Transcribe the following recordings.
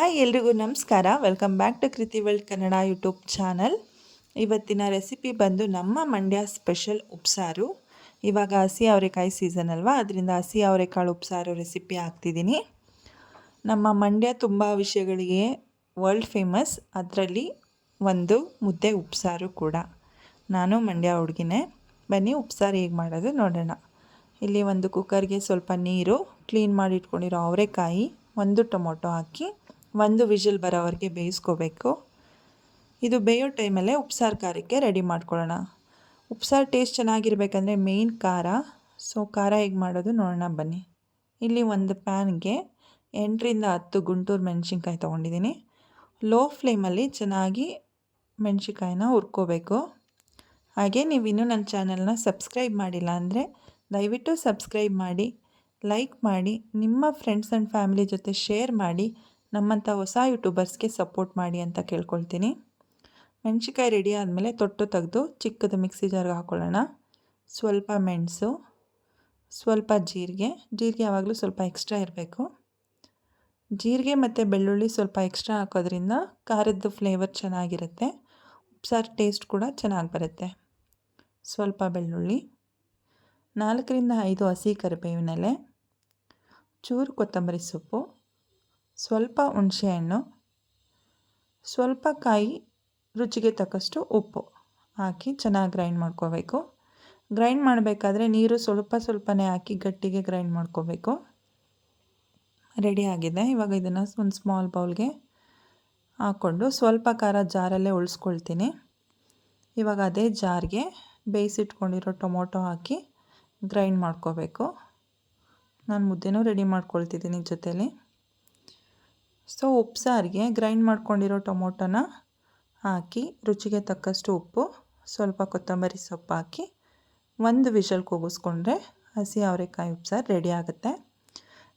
Hi ಎಲ್ರಿಗೂ ನಮಸ್ಕಾರ. Welcome back to Kriti world Kannada YouTube channel ಇವತ್ತಿನ ರೆಸಿಪಿ ಬಂದು ನಮ್ಮ ಮಂಡ್ಯ ಸ್ಪೆಷಲ್ ಉಪ್ಸಾರು. ಇವಾಗ ಹಸಿ ಅವರೆಕಾಯಿ ಸೀಸನ್ ಅಲ್ವಾ? ಅದರಿಂದ ಹಸಿ ಅವರೆಕಾಳು ಉಪ್ಸಾರು ರೆಸಿಪಿ ಹಾಕ್ತಿದ್ದೀನಿ. ನಮ್ಮ ಮಂಡ್ಯ ತುಂಬ ವಿಷಯಗಳಿಗೆ ವರ್ಲ್ಡ್ ಫೇಮಸ್ ಅದರಲ್ಲಿ ಒಂದು ಮುದ್ದೆ ಉಪ್ಸಾರು ಕೂಡ. ನಾನು ಮಂಡ್ಯ ಹುಡುಗಿನೇ. ಬನ್ನಿ ಉಪ್ಸಾರು ಹೇಗೆ ಮಾಡೋದು ನೋಡೋಣ. ಇಲ್ಲಿ ಒಂದು ಕುಕ್ಕರ್ಗೆ ಸ್ವಲ್ಪ ನೀರು ಕ್ಲೀನ್ ಮಾಡಿ ಇಟ್ಕೊಂಡಿರೋ ಅವರೆಕಾಯಿ, ಒಂದು ಟೊಮೊಟೊ ಹಾಕಿ ಒಂದು ವಿಷಲ್ ಬರೋವರೆಗೆ ಬೇಯಿಸ್ಕೋಬೇಕು. ಇದು ಬೇಯೋ ಟೈಮಲ್ಲೇ ಉಪ್ಸಾರು ಖಾರಕ್ಕೆ ರೆಡಿ ಮಾಡ್ಕೊಳ್ಳೋಣ. ಉಪ್ಸಾರು ಟೇಸ್ಟ್ ಚೆನ್ನಾಗಿರ್ಬೇಕಂದ್ರೆ ಮೇಯ್ನ್ ಖಾರ. ಸೊ, ಖಾರ ಹೇಗೆ ಮಾಡೋದು ನೋಡೋಣ ಬನ್ನಿ. ಇಲ್ಲಿ ಒಂದು ಪ್ಯಾನ್ಗೆ ಎಂಟರಿಂದ ಹತ್ತು ಗುಂಟೂರು ಮೆಣಸಿನ್ಕಾಯಿ ತೊಗೊಂಡಿದ್ದೀನಿ. ಲೋ ಫ್ಲೇಮಲ್ಲಿ ಚೆನ್ನಾಗಿ ಮೆಣಸಿನ್ಕಾಯಿನ ಹುರ್ಕೋಬೇಕು. ಹಾಗೆ ನೀವು ಇನ್ನೂ ನನ್ನ ಚಾನಲ್ನ ಸಬ್ಸ್ಕ್ರೈಬ್ ಮಾಡಿಲ್ಲ ಅಂದರೆ ದಯವಿಟ್ಟು ಸಬ್ಸ್ಕ್ರೈಬ್ ಮಾಡಿ, ಲೈಕ್ ಮಾಡಿ, ನಿಮ್ಮ ಫ್ರೆಂಡ್ಸ್ ಆ್ಯಂಡ್ ಫ್ಯಾಮಿಲಿ ಜೊತೆ ಶೇರ್ ಮಾಡಿ. ನಮ್ಮಂಥ ಹೊಸ ಯೂಟ್ಯೂಬರ್ಸ್ಗೆ ಸಪೋರ್ಟ್ ಮಾಡಿ ಅಂತ ಕೇಳ್ಕೊಳ್ತೀನಿ. ಮೆಣಸಿಕಾಯಿ ರೆಡಿ ಆದಮೇಲೆ ತೊಟ್ಟು ತೆಗೆದು ಚಿಕ್ಕದು ಮಿಕ್ಸಿ ಜಾರ್ಗೆ ಹಾಕ್ಕೊಳ್ಳೋಣ ಸ್ವಲ್ಪ ಮೆಣಸು, ಸ್ವಲ್ಪ ಜೀರಿಗೆ ಜೀರಿಗೆ ಯಾವಾಗಲೂ ಸ್ವಲ್ಪ ಎಕ್ಸ್ಟ್ರಾ ಇರಬೇಕು. ಜೀರಿಗೆ ಮತ್ತು ಬೆಳ್ಳುಳ್ಳಿ ಸ್ವಲ್ಪ ಎಕ್ಸ್ಟ್ರಾ ಹಾಕೋದ್ರಿಂದ ಖಾರದ್ದು ಫ್ಲೇವರ್ ಚೆನ್ನಾಗಿರುತ್ತೆ, ಉಪ್ಸಾರು ಟೇಸ್ಟ್ ಕೂಡ ಚೆನ್ನಾಗಿ ಬರುತ್ತೆ. ಸ್ವಲ್ಪ ಬೆಳ್ಳುಳ್ಳಿ, ನಾಲ್ಕರಿಂದ ಐದು ಹಸಿ ಕರಿಬೇವಿನೆಲೆ ಚೂರು ಕೊತ್ತಂಬರಿ ಸೊಪ್ಪು ಸ್ವಲ್ಪ ಹುಣಸೆಹಣ್ಣು, ಸ್ವಲ್ಪ ಕಾಯಿ ರುಚಿಗೆ ತಕ್ಕಷ್ಟು ಉಪ್ಪು ಹಾಕಿ ಚೆನ್ನಾಗಿ ಗ್ರೈಂಡ್ ಮಾಡ್ಕೋಬೇಕು. ಗ್ರೈಂಡ್ ಮಾಡಬೇಕಾದ್ರೆ ನೀರು ಸ್ವಲ್ಪ ಸ್ವಲ್ಪನೇ ಹಾಕಿ ಗಟ್ಟಿಗೆ ಗ್ರೈಂಡ್ ಮಾಡ್ಕೋಬೇಕು. ರೆಡಿ ಆಗಿದೆ. ಇವಾಗ ಇದನ್ನು ಒಂದು ಸ್ಮಾಲ್ ಬೌಲ್ಗೆ ಹಾಕ್ಕೊಂಡು ಸ್ವಲ್ಪ ಖಾರ ಜಾರಲ್ಲೇ ಉಳಿಸ್ಕೊಳ್ತೀನಿ. ಇವಾಗ ಅದೇ ಜಾರ್ಗೆ ಬೇಯಿಸಿಟ್ಕೊಂಡಿರೋ ಟೊಮೊಟೊ ಹಾಕಿ ಗ್ರೈಂಡ್ ಮಾಡ್ಕೋಬೇಕು. ನಾನು ಮುದ್ದೆನೂ ರೆಡಿ ಮಾಡ್ಕೊಳ್ತಿದ್ದೀನಿ ಜೊತೇಲಿ. ಸೊ ಉಪ್ಸಾರಿಗೆ ಗ್ರೈಂಡ್ ಮಾಡ್ಕೊಂಡಿರೋ ಟೊಮೊಟೊನ ಹಾಕಿ, ರುಚಿಗೆ ತಕ್ಕಷ್ಟು ಉಪ್ಪು, ಸ್ವಲ್ಪ ಕೊತ್ತಂಬರಿ ಸೊಪ್ಪು ಹಾಕಿ, ಒಂದು ವಿಷಲ್ ಕೂಗಿಸ್ಕೊಂಡ್ರೆ ಹಸಿ ಅವರೆಕಾಯಿ ಉಪ್ಸಾರು ರೆಡಿ ಆಗುತ್ತೆ.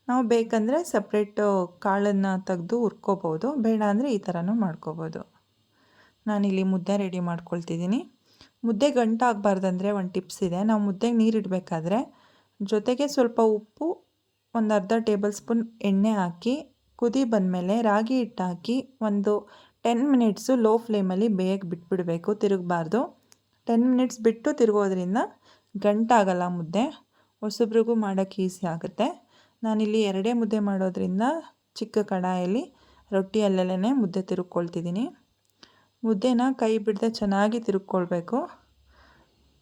ನಾವು ಬೇಕಂದರೆ ಸಪ್ರೇಟು ಕಾಳನ್ನು ತೆಗೆದು ಹುರ್ಕೋಬೋದು, ಬೇಡ ಅಂದರೆ ಈ ಥರನೂ ಮಾಡ್ಕೋಬೋದು. ನಾನಿಲ್ಲಿ ಮುದ್ದೆ ರೆಡಿ ಮಾಡ್ಕೊಳ್ತಿದ್ದೀನಿ. ಮುದ್ದೆ ಗಂಟಾಗಬಾರ್ದಂದ್ರೆ ಒಂದು ಟಿಪ್ಸ್ ಇದೆ. ನಾವು ಮುದ್ದೆಗೆ ನೀರು ಇಡಬೇಕಾದ್ರೆ ಜೊತೆಗೆ ಸ್ವಲ್ಪ ಉಪ್ಪು, ಒಂದು ಅರ್ಧ ಟೇಬಲ್ ಸ್ಪೂನ್ ಎಣ್ಣೆ ಹಾಕಿ ಕುದಿ ಬಂದಮೇಲೆ ರಾಗಿ ಹಿಟ್ಟು ಹಾಕಿ ಒಂದು ಟೆನ್ ಮಿನಿಟ್ಸು ಲೋ ಫ್ಲೇಮಲ್ಲಿ ಬೇಯಕ್ಕೆ ಬಿಟ್ಬಿಡಬೇಕು, ತಿರುಗಬಾರ್ದು. ಟೆನ್ ಮಿನಿಟ್ಸ್ ಬಿಟ್ಟು ತಿರುಗೋದ್ರಿಂದ ಗಂಟಾಗಲ್ಲ ಮುದ್ದೆ, ಹೊಸಬ್ರಿಗೂ ಮಾಡೋಕ್ಕೆ ಈಸಿ ಆಗುತ್ತೆ. ನಾನಿಲ್ಲಿ ಎರಡೇ ಮುದ್ದೆ ಮಾಡೋದ್ರಿಂದ ಚಿಕ್ಕ ಕಡಾಯಲ್ಲಿ ರೊಟ್ಟಿಯಲ್ಲೇ ಮುದ್ದೆ ತಿರುಗ್ಕೊಳ್ತಿದ್ದೀನಿ. ಮುದ್ದೆನ ಕೈ ಬಿಡದೆ ಚೆನ್ನಾಗಿ ತಿರುಗ್ಕೊಳ್ಬೇಕು.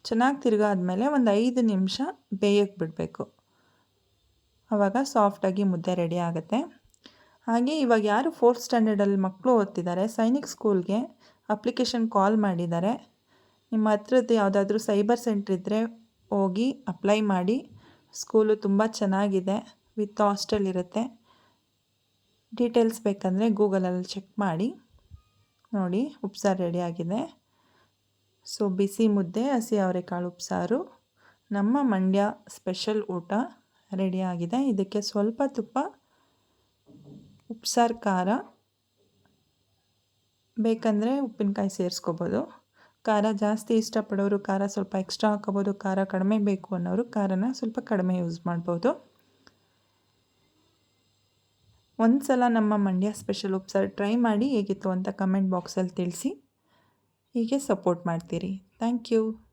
ಚೆನ್ನಾಗಿ ತಿರುಗಾದ್ಮೇಲೆ ಒಂದು ಐದು ನಿಮಿಷ ಬೇಯಕ್ಕೆ ಬಿಡಬೇಕು. ಆವಾಗ ಸಾಫ್ಟಾಗಿ ಮುದ್ದೆ ರೆಡಿ ಆಗುತ್ತೆ. ಹಾಗೆ ಇವಾಗ ಯಾರು ಫೋರ್ತ್ ಸ್ಟ್ಯಾಂಡರ್ಡಲ್ಲಿ ಮಕ್ಕಳು ಓದ್ತಿದ್ದಾರೆ, ಸೈನಿಕ್ ಸ್ಕೂಲ್ಗೆ ಅಪ್ಲಿಕೇಶನ್ ಕಾಲ್ ಮಾಡಿದ್ದಾರೆ. ನಿಮ್ಮ ಹತ್ರದ್ದು ಯಾವುದಾದ್ರೂ ಸೈಬರ್ ಸೆಂಟ್ರ್ ಇದ್ದರೆ ಹೋಗಿ ಅಪ್ಲೈ ಮಾಡಿ. ಸ್ಕೂಲು ತುಂಬ ಚೆನ್ನಾಗಿದೆ ವಿತ್ ಹಾಸ್ಟೆಲ್ ಇರುತ್ತೆ. ಡೀಟೇಲ್ಸ್ ಬೇಕಂದರೆ ಗೂಗಲಲ್ಲಿ ಚೆಕ್ ಮಾಡಿ. ನೋಡಿ, ಉಪ್ಸಾರು ರೆಡಿಯಾಗಿದೆ ಸೊ ಬಿಸಿ ಮುದ್ದೆ, ಹಸಿ ಅವರೆಕಾಳು ಉಪ್ಸಾರು. ನಮ್ಮ ಮಂಡ್ಯ ಸ್ಪೆಷಲ್ ಊಟ ರೆಡಿಯಾಗಿದೆ ಇದಕ್ಕೆ ಸ್ವಲ್ಪ ತುಪ್ಪ ಉಪ್ಸಾರು, ಖಾರ. ಬೇಕಂದರೆ ಉಪ್ಪಿನಕಾಯಿ ಸೇರಿಸ್ಕೋಬೋದು. ಖಾರ ಜಾಸ್ತಿ ಇಷ್ಟಪಡೋರು ಖಾರ ಸ್ವಲ್ಪ ಎಕ್ಸ್ಟ್ರಾ ಹಾಕೋಬೋದು ಖಾರ ಕಡಿಮೆ ಬೇಕು ಅನ್ನೋರು ಖಾರನ ಸ್ವಲ್ಪ ಕಡಿಮೆ ಯೂಸ್ ಮಾಡ್ಬೋದು. ಒಂದು ಸಲ ನಮ್ಮ ಮಂಡ್ಯ ಸ್ಪೆಷಲ್ ಉಪ್ಸಾರು ಟ್ರೈ ಮಾಡಿ ಹೇಗಿತ್ತು ಅಂತ ಕಮೆಂಟ್ ಬಾಕ್ಸಲ್ಲಿ ತಿಳಿಸಿ. ಹೀಗೆ ಸಪೋರ್ಟ್ ಮಾಡ್ತೀರಿ. Thank you.